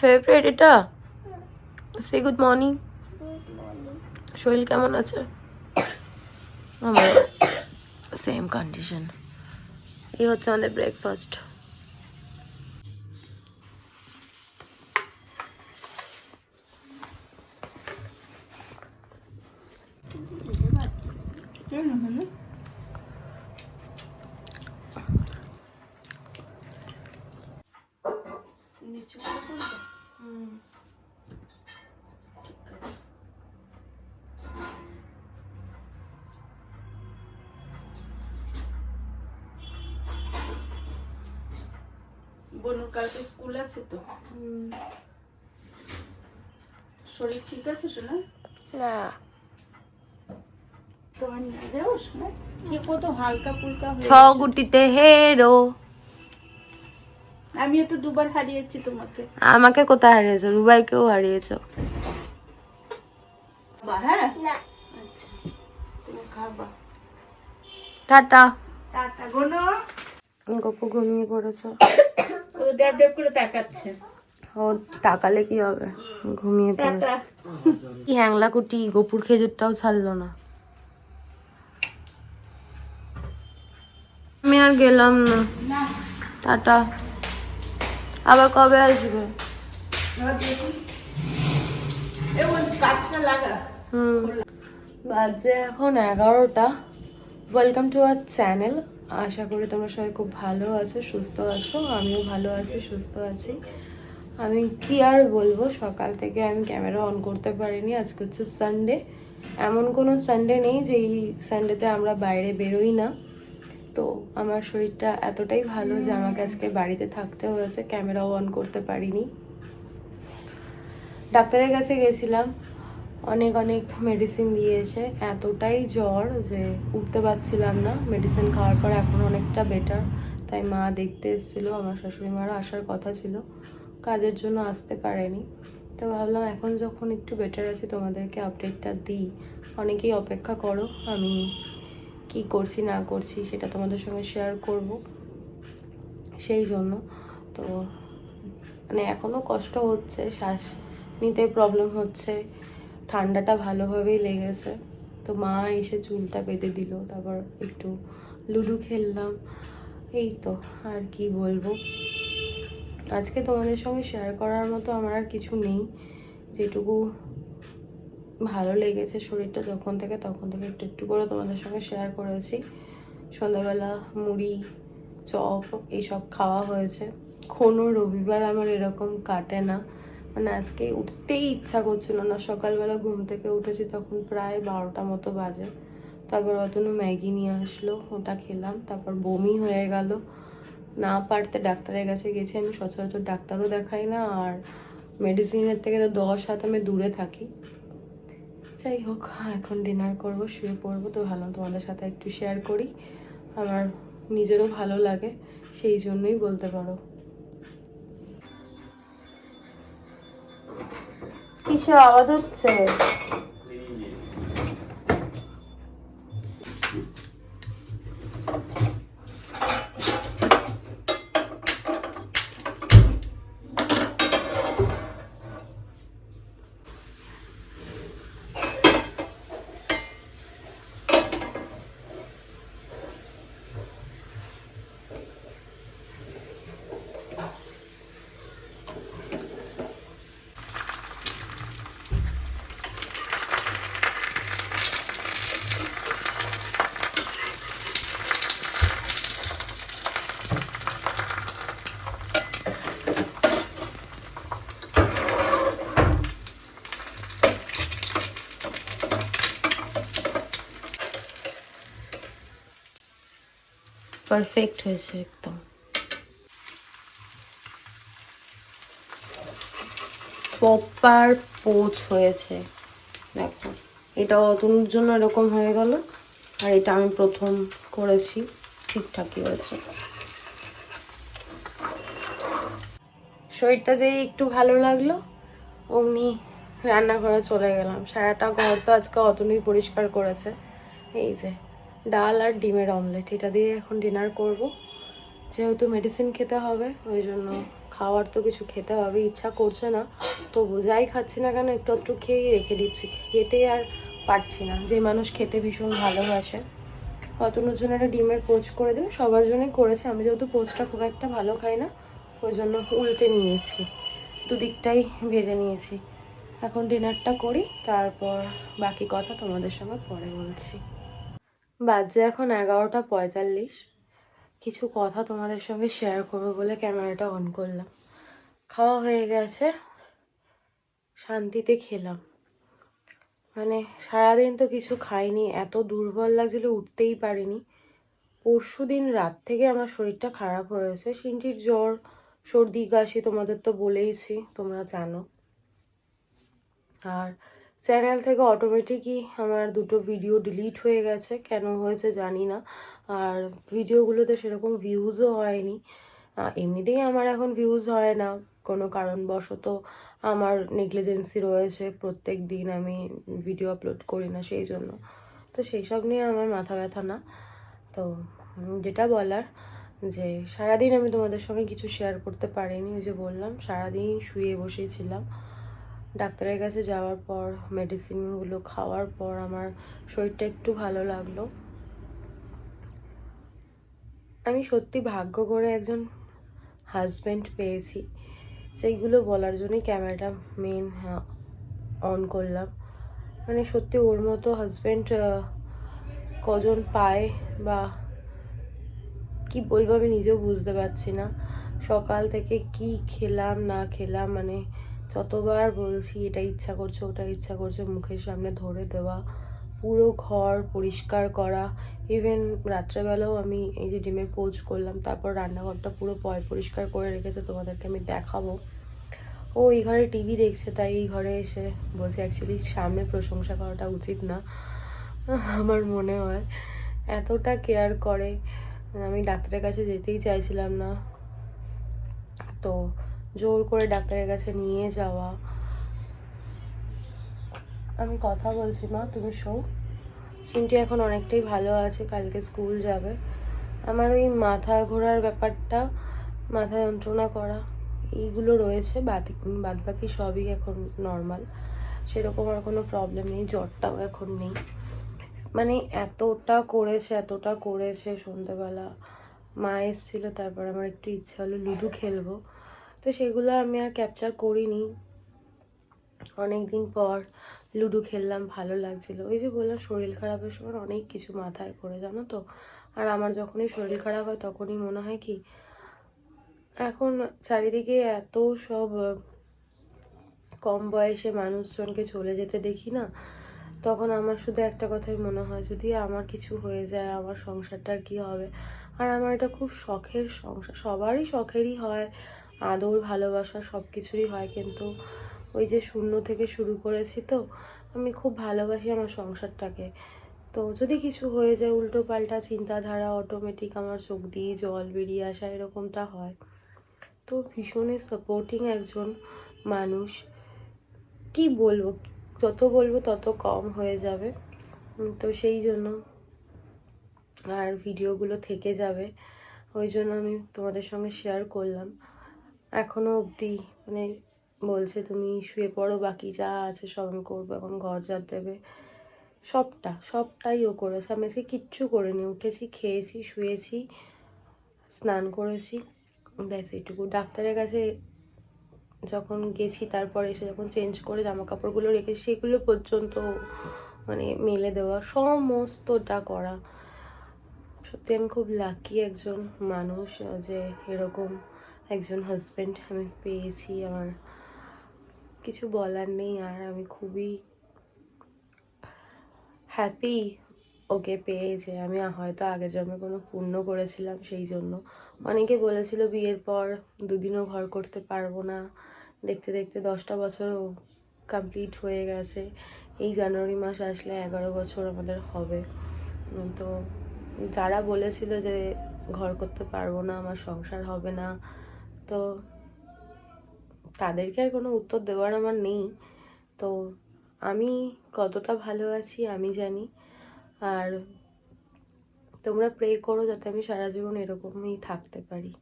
Favourite এটা? সে good morning শরীর কেমন আছে? আমার সেম কন্ডিশন এই হচ্ছে আমাদের ব্রেকফাস্ট বনুর কালকে স্কুল আছে তো। শরীর ঠিক আছে শোনা না। তোমার নিয়ে যাও শোনা কি কত হালকা ফুলকা ছ গুটিতে হেরো। আমিও তো দুবার হারিয়েছি তোমাকে। আমাকে কোথায় হারিয়েছো? রুবাইকেও হারিয়েছো। হ্যাঁ? আচ্ছা তুমি খাবা। টাটা। টাটা গোনো। গপু ঘুমিয়ে পড়েছো। ও ড্যাব ড্যাব করে তাকাচ্ছে। ও তাকালে কি হবে? ঘুমিয়ে পড়েছে। কি হ্যাংলা কুটি গোপুর খেজুরটাও ছাড়লো না। আমি আর গেলাম না। টাটা। আবার কবে আসবে? বাজে এখন এগারোটা। ওয়েলকাম টু আওয়ার চ্যানেল আশা করি তোমরা সবাই খুব ভালো আছো, সুস্থ আছো। আমিও ভালো আছি, সুস্থ আছি। আমি কি আর বলব, সকাল থেকে আমি ক্যামেরা অন করতে পারিনি, আজকে হচ্ছে সানডে এমন কোনো সানডে নেই যে এই সানডেতে আমরা বাইরে বেরোই না। তো আমার শরীরটা এতটাই ভালো যে আমাকে আজকে বাড়িতে থাকতে হয়েছে ক্যামেরাও অন করতে পারিনি। ডাক্তারের কাছে গেছিলাম অনেক অনেক মেডিসিন দিয়েছে। এতটাই জ্বর যে উঠতে পারছিলাম না। মেডিসিন খাওয়ার পর এখন অনেকটা বেটার তাই মা দেখতে এসেছিল, আমার শাশুড়ি মারও আসার কথা ছিল। কাজের জন্য আসতে পারেনি। তো ভাবলাম এখন যখন একটু বেটার আছি, তোমাদেরকে আপডেটটা দিই। অনেকেই অপেক্ষা করো, আমি কি করছি, না করছি, সেটা তোমাদের সঙ্গে শেয়ার করব। সেই জন্য। তো মানে এখনও কষ্ট হচ্ছে, শ্বাস নিতে প্রবলেম হচ্ছে। ঠান্ডাটা ভালোভাবেই লেগেছে। তো মা এসে চুলটা বেঁধে দিল, তারপর একটু লুডো খেললাম। এই তো, আর কি বলব? আজকে তোমাদের সঙ্গে শেয়ার করার মতো আমার আর কিছু নেই। যেটুকু ভালো লেগেছে শরীরটা যখন থেকে, তখন থেকে একটু একটু করে তোমাদের সঙ্গে শেয়ার করেছি। সন্ধ্যাবেলা মুড়ি, চপ, এইসব খাওয়া হয়েছে। কোনো রবিবার আমার এরকম কাটে না। মানে আজকে উঠতেই ইচ্ছা করছিল না। সকালবেলা ঘুম থেকে উঠেছি তখন প্রায় বারোটা মতো বাজে। তারপর অতনু ম্যাগি নিয়ে আসলো, ওটা খেলাম, তারপর বমি হয়ে গেল। না পারতে ডাক্তারের কাছে গেছি, আমি সচরাচর ডাক্তারও দেখাই না, আর মেডিসিনের থেকে তো দশ হাত আমি দূরে থাকি। যাই হোক, এখন ডিনার করব, শুয়ে পড়ব, তো ভালো তোমাদের সাথে একটু শেয়ার করি। আমার নিজেরও ভালো লাগে, সেই জন্যই বলতে পারো। 그렇지, 알았지. পারফেক্ট হয়েছে একদম। প্রপার পোচ হয়েছে। দেখো, এটা অতনুর জন্য এরকম হয়ে গেল, আর এটা আমি প্রথম করেছি, ঠিকঠাকই হয়েছে। শরীরটা যেই একটু ভালো লাগল, অমনি রান্নাঘরে চলে গেলাম। সারাটা ঘর তো আজকে অতনুই পরিষ্কার করেছে। এই যে ডাল আর ডিমের অমলেট। এটা দিয়ে এখন ডিনার করব। যেহেতু মেডিসিন খেতে হবে, ওই জন্য খাওয়ার তো কিছু খেতে হবে, ইচ্ছা করছে না। তো যাই খাচ্ছি না কেন, একটু একটু খেয়েই রেখে দিচ্ছি। খেতে আর পারছি না। যে মানুষ খেতে ভীষণ ভালোবাসে। অতনুর জন্য একটা ডিমের পোচ করে দেবে, সবার জন্যই করেছে। আমি যেহেতু পোচটা খুব একটা ভালো খাই না, ওই জন্য উল্টে নিয়েছি। দুদিকটাই ভেজে নিয়েছি। এখন ডিনারটা করি, তারপর বাকি কথা তোমাদের সঙ্গে পরে বলছি। বাজে এখন এগারোটা পঁয়তাল্লিশ। কিছু কথা তোমাদের সঙ্গে শেয়ার করব বলে ক্যামেরাটা অন করলাম। খাওয়া হয়ে গেছে, শান্তিতে খেলাম। মানে সারাদিন তো কিছু খাইনি, এত দুর্বল লাগছিল, উঠতেই পারিনি। পরশু দিন রাত থেকে আমার শরীরটা খারাপ হয়েছে সিনটির জ্বর, সর্দি কাশি তোমাদের তো বলেইছি, তোমরা জানো। আর চ্যানেল থেকে অটোমেটিকই আমার দুটো ভিডিও ডিলিট হয়ে গেছে। কেন হয়েছে জানি না। আর ভিডিওগুলোতে সেরকম ভিউজও হয়নি। এমনিতেই আমার এখন ভিউজ হয় না। কোনো কারণবশত আমার নেগলিজেন্সি রয়েছে। প্রত্যেক দিন আমি ভিডিও আপলোড করি না সেই জন্য। তো সেই সব নিয়ে আমার মাথা ব্যথা না। তো যেটা বলার যে সারাদিন আমি তোমাদের সঙ্গে কিছু শেয়ার করতে পারিনি। ওই যে বললাম, সারাদিন শুয়ে বসেছিলাম। ডাক্তারের কাছে যাওয়ার পর মেডিসিনগুলো খাওয়ার পর আমার শরীরটা একটু ভালো লাগল। আমি সত্যি ভাগ্য করে একজন হাজব্যান্ড পেয়েছি। সেইগুলো বলার জন্যই ক্যামেরাটা মেন অন করলাম। মানে সত্যি ওর মতো হাজব্যান্ড কজন পায় বা কি বলব আমি নিজেও বুঝতে পারছি না। সকাল থেকে কি খেলাম, না খেলাম মানে যতবার বলছি, এটা ইচ্ছা করছে, ওটা ইচ্ছা করছে, মুখের সামনে ধরে দেওয়া, পুরো ঘর পরিষ্কার করা ইভেন রাত্রেবেলাও আমি এই যে ডিমের পোজ করলাম, তারপর রান্নাঘরটা পুরো পয়, পরিষ্কার করে রেখেছে, তোমাদেরকে আমি দেখাবো। ও, এই ঘরে টিভি দেখছে, তাই এই ঘরে এসে বলছে অ্যাকচুয়ালি সামনে প্রশংসা করাটা উচিত না। আমার মনে হয়, এতটা কেয়ার করে। আমি ডাক্তারের কাছে যেতেই চাইছিলাম না। তো জোর করে ডাক্তারের কাছে নিয়ে যাওয়া। আমি কথা বলছি, মা, তুমি শো চিনটি এখন অনেকটাই ভালো আছে, কালকে স্কুল যাবে। আমার ওই মাথা ঘোরার ব্যাপারটা, মাথা যন্ত্রণা করা, এইগুলো রয়েছে, বাদ বাদ বাকি সবই এখন নর্মাল সেরকম আর কোনো প্রবলেম নেই, জ্বরটাও এখন নেই। মানে এতটা করেছে এতটা করেছে সন্ধ্যেবেলা মা এসেছিল, তারপর আমার একটু ইচ্ছা হলো, লুডো খেলব। তো সেগুলো আমি আর ক্যাপচার করিনি। অনেক দিন পর লুডো খেললাম, ভালো লাগছিল। ওই যে বললাম, শরীর খারাপের সময় অনেক কিছু মাথায় করে জানো তো? আর আমার যখনই শরীর খারাপ হয়, তখনই মনে হয় কি, এখন চারিদিকে এত সব কম বয়সে মানুষজনকে চলে যেতে দেখি না, তখন আমার শুধু একটা কথাই মনে হয়, যদি আমার কিছু হয়ে যায়, আমার সংসারটার কি হবে? আর আমার এটা খুব শখের সংসার, সবারই শখেরই হয়। আদর, ভালোবাসা সব কিছুরই হয়, কিন্তু ওই যে শূন্য থেকে শুরু করেছি তো, আমি খুব ভালোবাসি আমার সংসারটাকে। তো যদি কিছু হয়ে যায় উল্টো পাল্টা চিন্তাধারা অটোমেটিক আমার চোখ দিয়ে জল বেরিয়ে আসা এরকমটা হয়। তো ভীষণই সাপোর্টিং একজন মানুষ। কি বলব? যত বলব তত কম হয়ে যাবে। তো সেই জন্য আর ভিডিওগুলো থেকে যাবে। ওই জন্য আমি তোমাদের সঙ্গে শেয়ার করলাম। এখনও অবধি মানে বলছে তুমি শুয়ে পড়ো, বাকি যা আছে সব আমি করব, এখন ঘর ঝাড় দেবে। সবটা, সবটাই ও করেছে। আমি আজকে কিচ্ছু করিনি। উঠেছি, খেয়েছি, শুয়েছি, স্নান করেছি। ব্যাস এইটুকু। ডাক্তারের কাছে যখন গেছি, তারপরে এসে যখন চেঞ্জ করে জামা কাপড়গুলো রেখেছি, সেগুলো পর্যন্ত মানে মেলে দেওয়া, সমস্তটা করা। সত্যি আমি খুব লাকি একজন মানুষ, যে এরকম একজন হাজব্যান্ড আমি পেয়েছি, আমার কিছু বলার নেই আর আমি খুবই হ্যাপি ওকে পেয়ে যে আমি হয়তো আগের জন্মে কোনো পুণ্য করেছিলাম সেই জন্য। অনেকে বলেছিল বিয়ের পর দুদিনও ঘর করতে পারব না। দেখতে দেখতে দশটা বছর কমপ্লিট হয়ে গেছে। এই জানুয়ারি মাস আসলে এগারো বছর আমাদের হবে। তো যারা বলেছিল যে ঘর করতে পারব না, আমার সংসার হবে না তো তাদেরকে আর কোনো উত্তর দেওয়ার আমার নেই। তো আমি কতটা ভালো আছি আমি জানি। আর তোমরা প্রে করো যাতে আমি সারা জীবন এরকমই থাকতে পারি।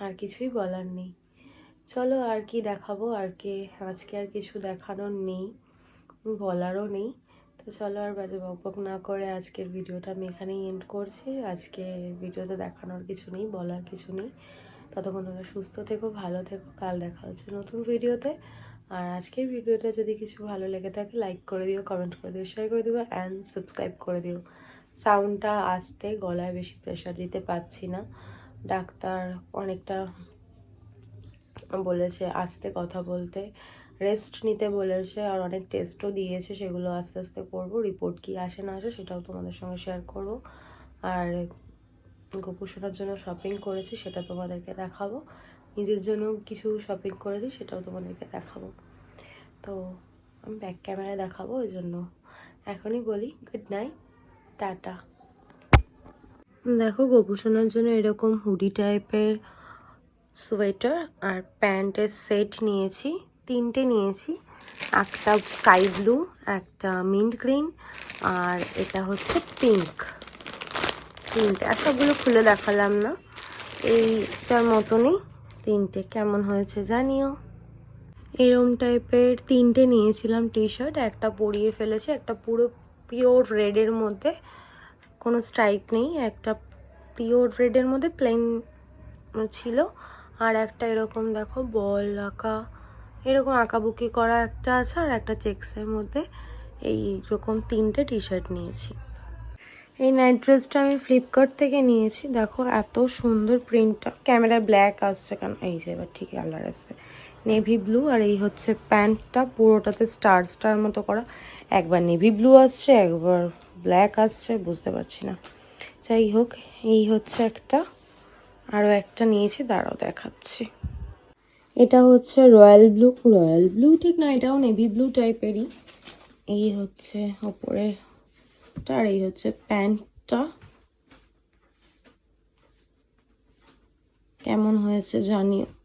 আর কিছুই বলার নেই। চলো আর কি দেখাবো, আর কি, আজকে আর কিছু দেখানোর নেই, বলারও নেই। তো চলো আর বাজে বকবক না করে আজকের ভিডিওটা আমি এখানেই এন্ড করছি। আজকে ভিডিওতে দেখানোর কিছু নেই, বলার কিছু নেই। ততক্ষণ তোমরা সুস্থ থেকো, ভালো থেকো। কাল দেখা হচ্ছে নতুন ভিডিওতে। আর আজকের ভিডিওটা যদি কিছু ভালো লেগে থাকে লাইক করে দিও কমেন্ট করে দিও শেয়ার করে দিও অ্যান্ড সাবস্ক্রাইব করে দিও। সাউন্ডটা আসতে, গলায় বেশি প্রেশার দিতে পারছি না। ডাক্তার অনেকটা বলেছে আস্তে কথা বলতে। রেস্ট নিতে বলেছে আর অনেক টেস্টও দিয়েছে, সেগুলো আস্তে আস্তে করব। রিপোর্ট কি আসে না আসে সেটাও তোমাদের সঙ্গে শেয়ার করব। আর গোপুসোনার জন্য শপিং করেছি, সেটা তোমাদেরকে দেখাবো। নিজের জন্য কিছু শপিং করেছি, সেটাও তোমাদেরকে দেখাবো। তো আমি ব্যাক ক্যামেরায় দেখাবো, ওই জন্য। এখনই বলি গুড নাইট টাটা। দেখো গোপুসোনার জন্য এরকম হুডি টাইপের সোয়েটার আর প্যান্টের সেট নিয়েছি, তিনটে নিয়েছি। একটা স্কাই ব্লু একটা মিন্ট গ্রিন আর এটা হচ্ছে পিঙ্ক তিনটে। আর সবগুলো খুলে দেখালাম না। এইটার মতনই তিনটে। কেমন হয়েছে জানিও? এরম টাইপের তিনটে নিয়েছিলাম টি শার্ট একটা পরিয়ে ফেলেছি। একটা পুরো পিওর রেডের মধ্যে কোনো স্ট্রাইপ নেই। একটা পিওর রেডের মধ্যে প্লেন ছিল। আর একটা এরকম দেখো, বল আঁকা। এরকম আঁকাবুকি করা একটা আছে আর একটা চেক্সের মধ্যে। এই রকম তিনটে টি শার্ট নিয়েছি। এই নাইট ড্রেসটা আমি ফ্লিপকার্ট থেকে নিয়েছি। দেখো এত সুন্দর প্রিন্টটা ক্যামেরায় ব্ল্যাক আসছে কেন? এই যে এবার ঠিক কালার আসছে। নেভি ব্লু আর এই হচ্ছে প্যান্টটা পুরোটাতে স্টার স্টার মতো করা। একবার নেভি ব্লু আসছে, একবার ব্ল্যাক আসছে, বুঝতে পারছি না। যাই হোক, এই হচ্ছে একটা। আরও একটা নিয়েছি, দাঁড়াও দেখাচ্ছি। এটা হচ্ছে রয়্যাল ব্লু রয়্যাল ব্লু ঠিক না, এটাও নেভি ব্লু টাইপেরই এই হচ্ছে ওপরের আর এই হচ্ছে প্যান্টটা। কেমন হয়েছে জানিও।